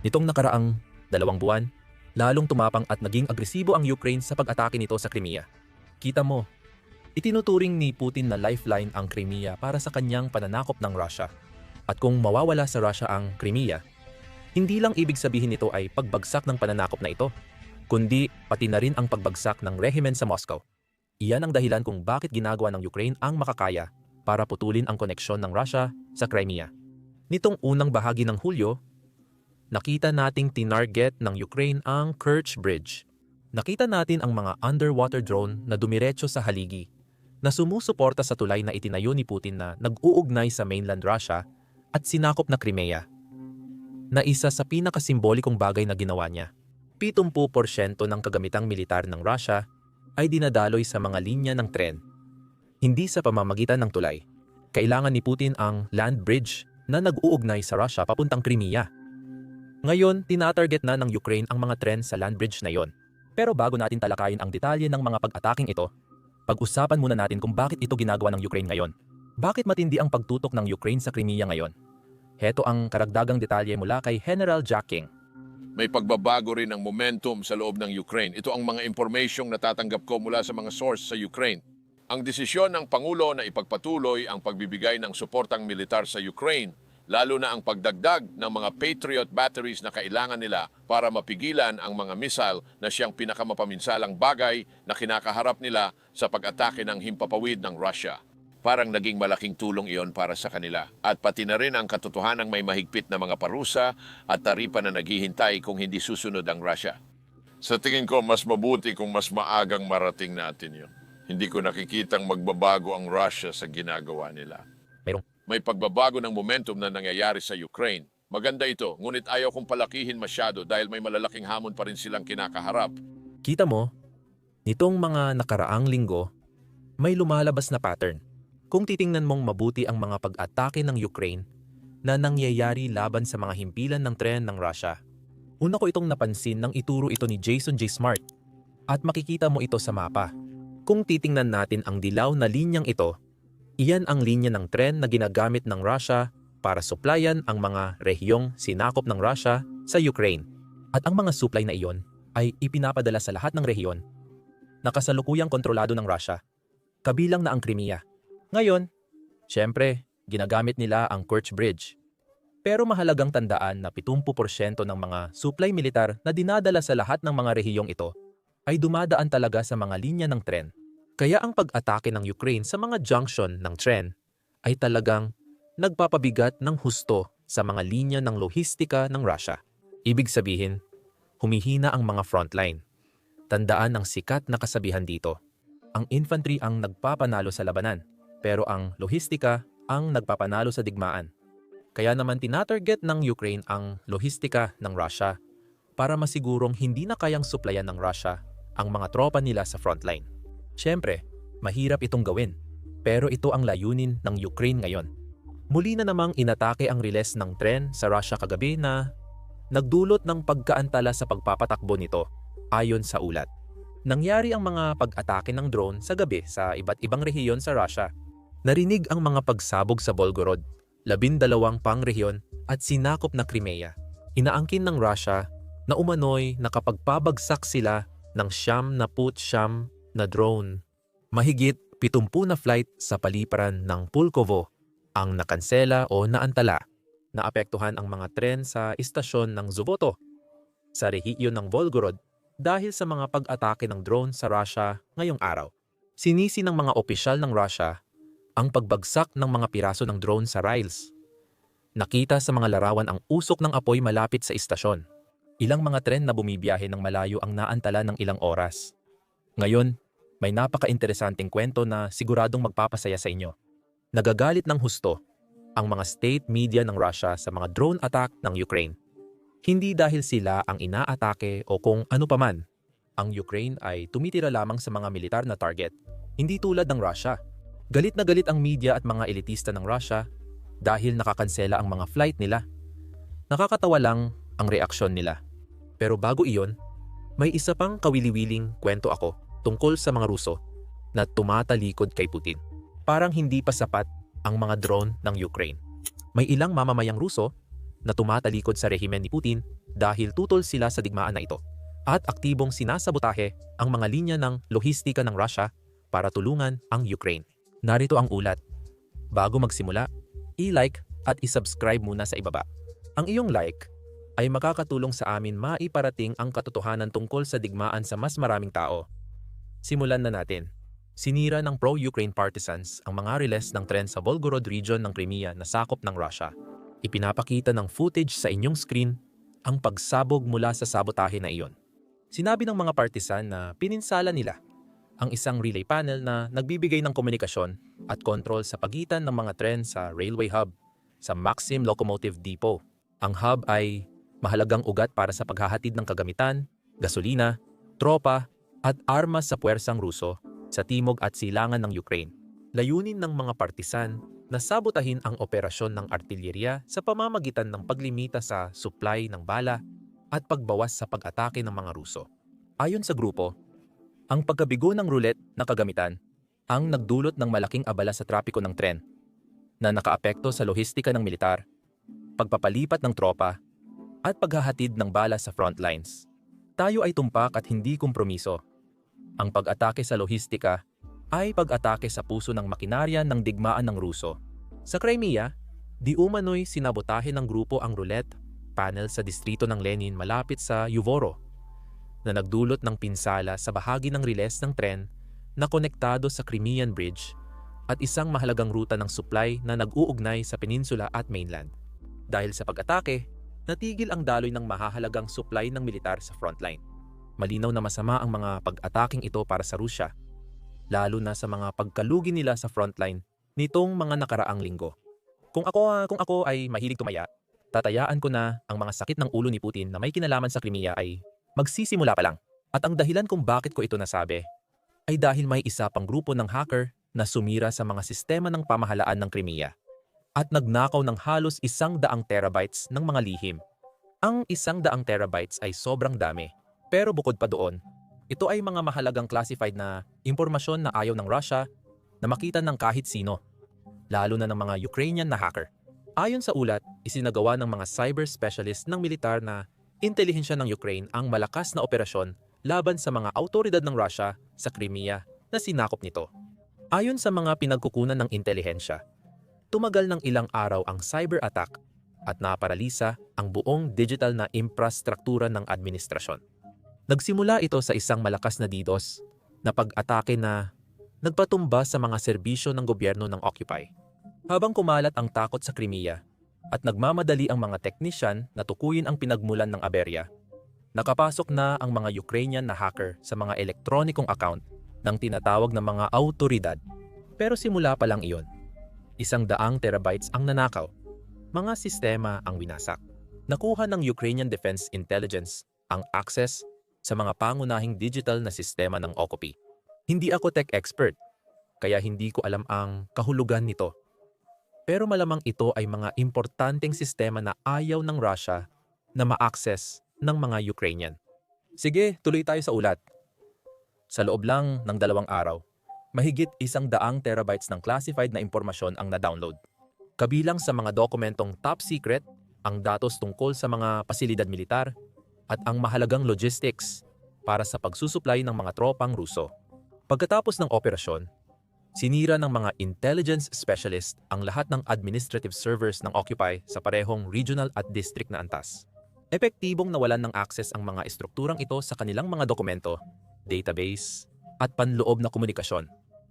Nitong nakaraang dalawang buwan, lalong tumapang at naging agresibo ang Ukraine sa pag-atake nito sa Crimea. Kita mo, itinuturing ni Putin na lifeline ang Crimea para sa kanyang pananakop ng Russia. At kung mawawala sa Russia ang Crimea, hindi lang ibig sabihin nito ay pagbagsak ng pananakop na ito, kundi pati na rin ang pagbagsak ng rehimen sa Moscow. Iyan ang dahilan kung bakit ginagawa ng Ukraine ang makakaya para putulin ang koneksyon ng Russia sa Crimea. Nitong unang bahagi ng Hulyo, nakita nating tinarget ng Ukraine ang Kerch Bridge. Nakita natin ang mga underwater drone na dumiretso sa haligi na sumusuporta sa tulay na itinayo ni Putin na nag-uugnay sa mainland Russia at sinakop na Crimea na isa sa pinakasimbolikong bagay na ginawa niya. 70% ng kagamitang militar ng Russia ay dinadaloy sa mga linya ng tren, hindi sa pamamagitan ng tulay. Kailangan ni Putin ang land bridge na nag-uugnay sa Russia papuntang Crimea. Ngayon, tinatarget na ng Ukraine ang mga tren sa land bridge na yon. Pero bago natin talakayin ang detalye ng mga pag-ataking ito, pag-usapan muna natin kung bakit ito ginagawa ng Ukraine ngayon. Bakit matindi ang pagtutok ng Ukraine sa Crimea ngayon? Heto ang karagdagang detalye mula kay General Jack King. May pagbabago rin ng momentum sa loob ng Ukraine. Ito ang mga impormasyong natatanggap ko mula sa mga source sa Ukraine. Ang desisyon ng Pangulo na ipagpatuloy ang pagbibigay ng suportang militar sa Ukraine, lalo na ang pagdagdag ng mga Patriot batteries na kailangan nila para mapigilan ang mga missile na siyang pinakamapaminsalang bagay na kinakaharap nila sa pag-atake ng himpapawid ng Russia. Parang naging malaking tulong iyon para sa kanila. At pati na rin ang katotohanang may mahigpit na mga parusa at taripa na naghihintay kung hindi susunod ang Russia. Sa tingin ko, mas mabuti kung mas maagang marating natin yun. Hindi ko nakikitang magbabago ang Russia sa ginagawa nila. May pagbabago ng momentum na nangyayari sa Ukraine. Maganda ito, ngunit ayaw kong palakihin masyado dahil may malalaking hamon pa rin silang kinakaharap. Kita mo, nitong mga nakaraang linggo, may lumalabas na pattern. Kung titingnan mong mabuti ang mga pag-atake ng Ukraine na nangyayari laban sa mga himpilan ng tren ng Russia. Una ko itong napansin nang ituro ito ni Jason J. Smart at makikita mo ito sa mapa. Kung titingnan natin ang dilaw na linyang ito, iyan ang linya ng tren na ginagamit ng Russia para suplayan ang mga rehiyong sinakop ng Russia sa Ukraine. At ang mga supply na iyon ay ipinapadala sa lahat ng rehiyon na kasalukuyang kontrolado ng Russia, kabilang na ang Crimea. Ngayon, syempre, ginagamit nila ang Kerch Bridge. Pero mahalagang tandaan na 70% ng mga supply militar na dinadala sa lahat ng mga rehiyong ito ay dumadaan talaga sa mga linya ng tren. Kaya ang pag-atake ng Ukraine sa mga junction ng tren ay talagang nagpapabigat ng husto sa mga linya ng lohistika ng Russia. Ibig sabihin, humihina ang mga frontline. Tandaan ang sikat na kasabihan dito. Ang infantry ang nagpapanalo sa labanan, pero ang lohistika ang nagpapanalo sa digmaan. Kaya naman tinatarget ng Ukraine ang lohistika ng Russia para masigurong hindi na kayang suplayan ng Russia ang mga tropa nila sa frontline. Siyempre, mahirap itong gawin, pero ito ang layunin ng Ukraine ngayon. Muli na namang inatake ang riles ng tren sa Russia kagabi na nagdulot ng pagkaantala sa pagpapatakbo nito ayon sa ulat. Nangyari ang mga pag-atake ng drone sa gabi sa iba't ibang rehiyon sa Russia. Narinig ang mga pagsabog sa Volgorod, labindalawang pang rehiyon at sinakop na Crimea. Inaangkin ng Russia na umano'y nakapagpabagsak sila ng siyam na put siyam na drone. Mahigit 70 na flight sa paliparan ng Pulkovo ang nakansela o naantala. Naapektuhan ang mga tren sa istasyon ng Zuboto sa rehiyon ng Volgorod dahil sa mga pag-atake ng drone sa Russia ngayong araw. Sinisi ng mga opisyal ng Russia ang pagbagsak ng mga piraso ng drone sa rails. Nakita sa mga larawan ang usok ng apoy malapit sa istasyon. Ilang mga tren na bumibiyahe ng malayo ang naantala ng ilang oras. Ngayon, may napaka-interesanting kwento na siguradong magpapasaya sa inyo. Nagagalit ng husto ang mga state media ng Russia sa mga drone attack ng Ukraine. Hindi dahil sila ang inaatake o kung ano paman. Ang Ukraine ay tumitira lamang sa mga militar na target, hindi tulad ng Russia. Galit na galit ang media at mga elitista ng Russia dahil nakakansela ang mga flight nila. Nakakatawa lang ang reaksyon nila. Pero bago iyon, may isa pang kawili-wiling kwento ako tungkol sa mga Ruso na tumatalikod kay Putin. Parang hindi pa sapat ang mga drone ng Ukraine. May ilang mamamayang Ruso na tumatalikod sa rehimen ni Putin dahil tutol sila sa digmaan na ito at aktibong sinasabotahe ang mga linya ng lohistika ng Russia para tulungan ang Ukraine. Narito ang ulat. Bago magsimula, i-like at i-subscribe muna sa ibaba. Ang iyong like ay makakatulong sa amin maiparating ang katotohanan tungkol sa digmaan sa mas maraming tao. Simulan na natin. Sinira ng pro-Ukraine partisans ang mga riles ng tren sa Volgorod region ng Crimea na sakop ng Russia. Ipinapakita ng footage sa inyong screen ang pagsabog mula sa sabotahe na iyon. Sinabi ng mga partisan na pininsala nila ang isang relay panel na nagbibigay ng komunikasyon at kontrol sa pagitan ng mga tren sa railway hub sa Maxim Locomotive Depot. Ang hub ay mahalagang ugat para sa paghahatid ng kagamitan, gasolina, tropa at armas sa puwersang Ruso sa timog at silangan ng Ukraine. Layunin ng mga partisan na sabotahin ang operasyon ng artilyerya sa pamamagitan ng paglimita sa supply ng bala at pagbawas sa pag-atake ng mga Ruso. Ayon sa grupo, ang pagkabigo ng roulette na kagamitan ang nagdulot ng malaking abala sa trapiko ng tren na nakaapekto sa lohistika ng militar, pagpapalipat ng tropa, at paghahatid ng bala sa front lines. Tayo ay tumpak at hindi kompromiso. Ang pag-atake sa lohistika ay pag-atake sa puso ng makinarya ng digmaan ng Ruso. Sa Crimea, di umano'y sinabotahe ng grupo ang roulette panel sa distrito ng Lenin malapit sa Yuvoro na nagdulot ng pinsala sa bahagi ng riles ng tren na konektado sa Crimean Bridge at isang mahalagang ruta ng supply na nag-uugnay sa peninsula at mainland. Dahil sa pag-atake, natigil ang daloy ng mahahalagang supply ng militar sa frontline. Malinaw na masama ang mga pag-ataking ito para sa Rusya, lalo na sa mga pagkalugi nila sa frontline nitong mga nakaraang linggo. Kung ako, kung ako ay mahilig tumaya, tatayaan ko na ang mga sakit ng ulo ni Putin na may kinalaman sa Crimea ay magsisimula pa lang. At ang dahilan kung bakit ko ito nasabi ay dahil may isa pang grupo ng hacker na sumira sa mga sistema ng pamahalaan ng Crimea at nagnakaw ng halos isang daang terabytes ng mga lihim. Ang isang daang terabytes ay sobrang dami. Pero bukod pa doon, ito ay mga mahalagang classified na impormasyon na ayaw ng Russia na makita ng kahit sino, lalo na ng mga Ukrainian na hacker. Ayon sa ulat, isinagawa ng mga cyber specialist ng militar na intelihensya ng Ukraine ang malakas na operasyon laban sa mga autoridad ng Russia sa Crimea na sinakop nito. Ayon sa mga pinagkukunan ng intelihensya, tumagal ng ilang araw ang cyber attack at naparalisa ang buong digital na infrastruktura ng administrasyon. Nagsimula ito sa isang malakas na DDoS na pag-atake na nagpatumba sa mga serbisyo ng gobyerno ng Occupy. Habang kumalat ang takot sa Crimea at nagmamadali ang mga teknisyan na tukuyin ang pinagmulan ng aberya, nakapasok na ang mga Ukrainian na hacker sa mga elektronikong account ng tinatawag na mga autoridad. Pero simula pa lang iyon. Isang daang terabytes ang nanakaw. Mga sistema ang winasak. Nakuha ng Ukrainian Defense Intelligence ang access sa mga pangunahing digital na sistema ng Occupy. Hindi ako tech expert, kaya hindi ko alam ang kahulugan nito. Pero malamang ito ay mga importanteng sistema na ayaw ng Russia na ma-access ng mga Ukrainian. Sige, tuloy tayo sa ulat. Sa loob lang ng dalawang araw, mahigit isang daang terabytes ng classified na impormasyon ang na-download. Kabilang sa mga dokumentong top secret, ang datos tungkol sa mga pasilidad militar, at ang mahalagang logistics para sa pagsusuplay ng mga tropang Ruso. Pagkatapos ng operasyon, sinira ng mga intelligence specialist ang lahat ng administrative servers ng Occupy sa parehong regional at district na antas. Epektibong nawalan ng access ang mga estrukturang ito sa kanilang mga dokumento, database, at panloob na komunikasyon.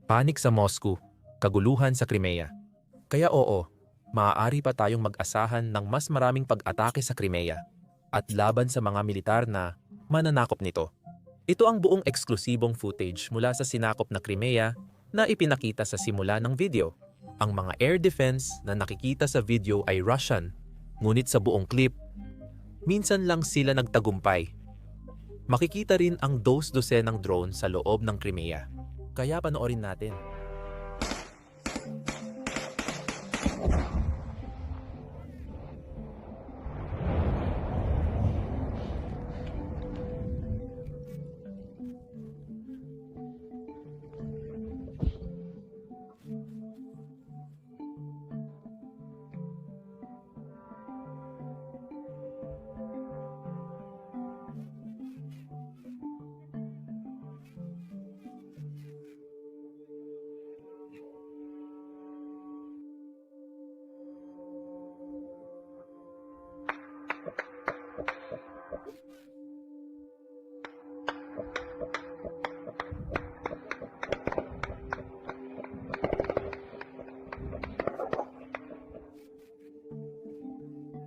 Panik sa Moscow, kaguluhan sa Crimea. Kaya oo, maaari pa tayong mag-asahan ng mas maraming pag-atake sa Crimea at laban sa mga militar na mananakop nito. Ito ang buong eksklusibong footage mula sa sinakop na Crimea na ipinakita sa simula ng video. Ang mga air defense na nakikita sa video ay Russian, ngunit sa buong clip, minsan lang sila nagtagumpay. Makikita rin ang dos-dosenang drone sa loob ng Crimea. Kaya panoorin natin.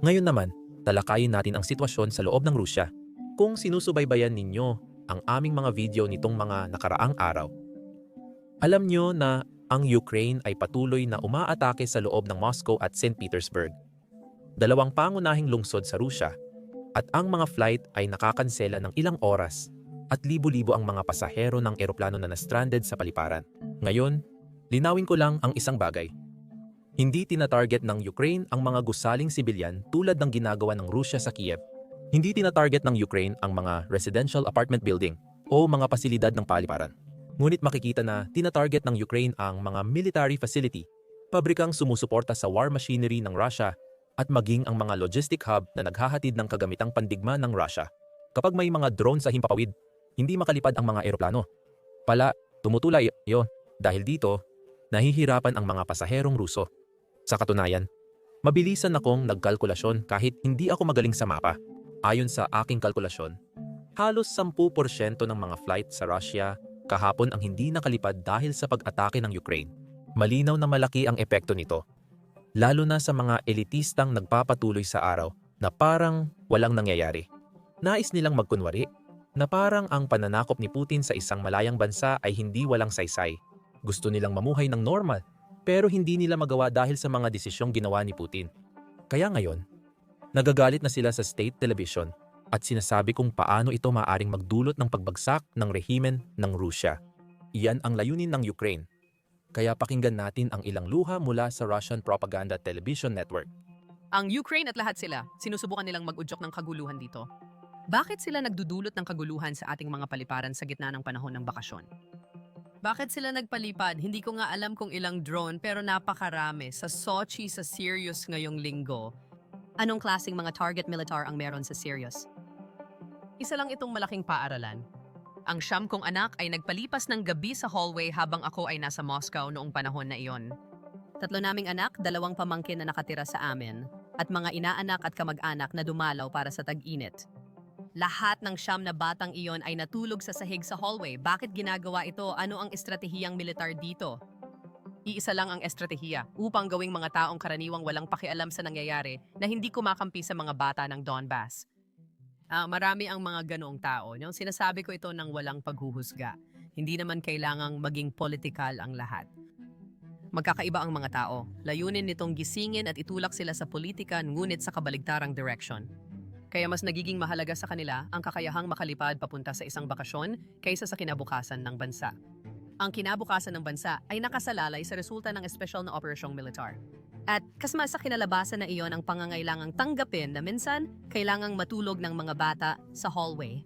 Ngayon naman, talakayin natin ang sitwasyon sa loob ng Rusya. Kung sinusubaybayan ninyo ang aming mga video nitong mga nakaraang araw, alam nyo na ang Ukraine ay patuloy na umaatake sa loob ng Moscow at St. Petersburg. Dalawang pangunahing lungsod sa Rusya at ang mga flight ay nakakansela ng ilang oras at libo-libo ang mga pasahero ng eroplano na na-stranded sa paliparan. Ngayon, linawin ko lang ang isang bagay. Hindi tinatarget ng Ukraine ang mga gusaling sibilyan tulad ng ginagawa ng Rusya sa Kiev. Hindi tinatarget ng Ukraine ang mga residential apartment building o mga pasilidad ng paliparan. Ngunit makikita na tinatarget ng Ukraine ang mga military facility, pabrikang sumusuporta sa war machinery ng Russia at maging ang mga logistic hub na naghahatid ng kagamitang pandigma ng Russia. Kapag may mga drone sa himpapawid, hindi makalipad ang mga eroplano. Pala, tumutulay yon dahil dito, nahihirapan ang mga pasaherong Ruso. Sa katunayan, mabilisan akong nagkalkulasyon kahit hindi ako magaling sa mapa. Ayon sa aking kalkulasyon, halos 10% ng mga flight sa Russia kahapon ang hindi nakalipad dahil sa pag-atake ng Ukraine. Malinaw na malaki ang epekto nito. Lalo na sa mga elitistang nagpapatuloy sa araw na parang walang nangyayari. Nais nilang magkunwari na parang ang pananakop ni Putin sa isang malayang bansa ay hindi walang saysay. Gusto nilang mamuhay ng normal pero hindi nila magawa dahil sa mga desisyong ginawa ni Putin. Kaya ngayon, nagagalit na sila sa state television at sinasabi kung paano ito maaring magdulot ng pagbagsak ng rehimen ng Rusya. Iyan ang layunin ng Ukraine. Kaya pakinggan natin ang ilang luha mula sa Russian Propaganda Television Network. Ang Ukraine at lahat sila, sinusubukan nilang mag-udyok ng kaguluhan dito. Bakit sila nagdudulot ng kaguluhan sa ating mga paliparan sa gitna ng panahon ng bakasyon? Bakit sila nagpalipad? Hindi ko nga alam kung ilang drone pero napakarami. Sa Sochi, sa Sirius ngayong linggo. Anong klaseng mga target militar ang meron sa Sirius? Isa lang itong malaking paaralan. Ang siyam kong anak ay nagpalipas ng gabi sa hallway habang ako ay nasa Moscow noong panahon na iyon. Tatlo naming anak, dalawang pamangkin na nakatira sa amin, at mga inaanak at kamag-anak na dumalaw para sa tag-init. Lahat ng siyam na batang iyon ay natulog sa sahig sa hallway. Bakit ginagawa ito? Ano ang estratehiyang militar dito? Iisa lang ang estratehiya upang gawing mga taong karaniwang walang pakialam sa nangyayari na hindi kumakampi sa mga bata ng Donbass. Ah, marami ang mga ganoong tao. Yung sinasabi ko ito ng walang paghuhusga. Hindi naman kailangang maging politikal ang lahat. Magkakaiba ang mga tao. Layunin nitong gisingin at itulak sila sa politika ngunit sa kabaligtarang direction. Kaya mas nagiging mahalaga sa kanila ang kakayahang makalipad papunta sa isang bakasyon kaysa sa kinabukasan ng bansa. Ang kinabukasan ng bansa ay nakasalalay sa resulta ng espesyal na operasyong militar. At kasma sa kinalabasan na iyon ang pangangailangang tanggapin na minsan kailangang matulog ng mga bata sa hallway.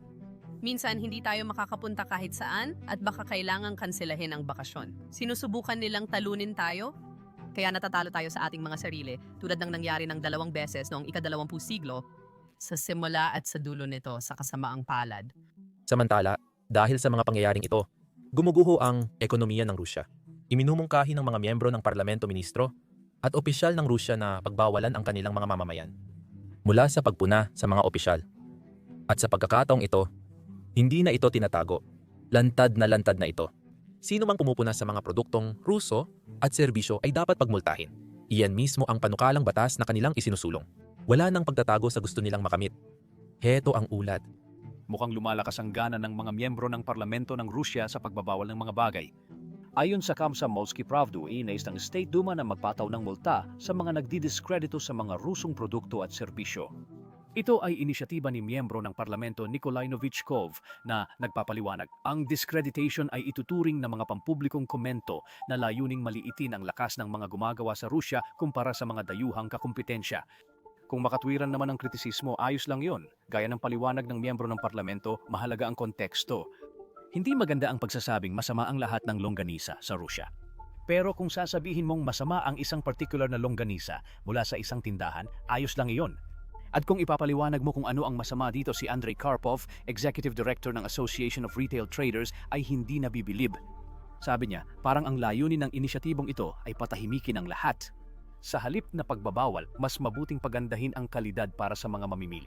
Minsan hindi tayo makakapunta kahit saan at baka kailangang kanselahin ang bakasyon. Sinusubukan nilang talunin tayo? Kaya natatalo tayo sa ating mga sarili tulad ng nangyari ng dalawang beses noong ikadalawampung siglo sa simula at sa dulo nito sa kasamaang palad. Samantala, dahil sa mga pangyayaring ito, gumuguho ang ekonomiya ng Rusya. Iminumungkahi ng mga miyembro ng parlamento ministro at opisyal ng Rusya na pagbawalan ang kanilang mga mamamayan mula sa pagpuna sa mga opisyal. At sa pagkakataong ito, hindi na ito tinatago. Lantad na lantad na ito. Sino mang pumupuna sa mga produktong Ruso at serbisyo ay dapat pagmultahin. Iyan mismo ang panukalang batas na kanilang isinusulong. Wala nang pagtatago sa gusto nilang makamit. Heto ang ulat. mukhang lumalakas ang gana ng mga miyembro ng parlamento ng Rusya sa pagbabawal ng mga bagay. Ayon sa Komsomolsky Pravdu, inais ng State Duma na magpataw ng multa sa mga nagdidiskredito sa mga Rusong produkto at serbisyo. Ito ay inisyatiba ni miyembro ng parlamento Nikolai Novichkov na nagpapaliwanag. Ang discreditation ay ituturing na mga pampublikong komento na layuning maliitin ang lakas ng mga gumagawa sa Rusya kumpara sa mga dayuhang kakumpetensya. Kung makatwiran naman ang kritisismo, ayos lang yon. Gaya ng paliwanag ng miyembro ng parlamento, mahalaga ang konteksto. Hindi maganda ang pagsasabing masama ang lahat ng longganisa sa Rusya. Pero kung sasabihin mong masama ang isang particular na longganisa mula sa isang tindahan, ayos lang iyon. At kung ipapaliwanag mo kung ano ang masama dito si Andrei Karpov, Executive Director ng Association of Retail Traders, ay hindi nabibilib. Sabi niya, parang ang layunin ng inisyatibong ito ay patahimikin ang lahat. Sa halip na pagbabawal, mas mabuting pagandahin ang kalidad para sa mga mamimili.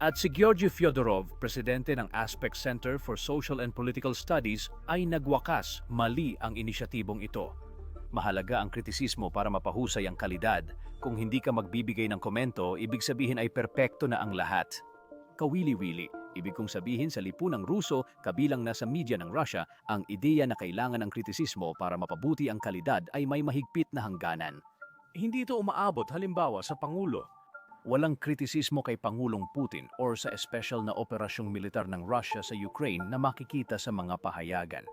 At si Georgy Fyodorov, presidente ng Aspect Center for Social and Political Studies, ay nagwakas mali ang inisyatibong ito. Mahalaga ang kritisismo para mapahusay ang kalidad. Kung hindi ka magbibigay ng komento, ibig sabihin ay perpekto na ang lahat. Kawili-wili. Ibig kong sabihin sa lipunang Ruso, kabilang na sa media ng Russia, ang ideya na kailangan ng kritisismo para mapabuti ang kalidad ay may mahigpit na hangganan. Hindi ito umaabot halimbawa sa Pangulo. Walang kritisismo kay Pangulong Putin or sa espesyal na operasyong militar ng Russia sa Ukraine na makikita sa mga pahayagan.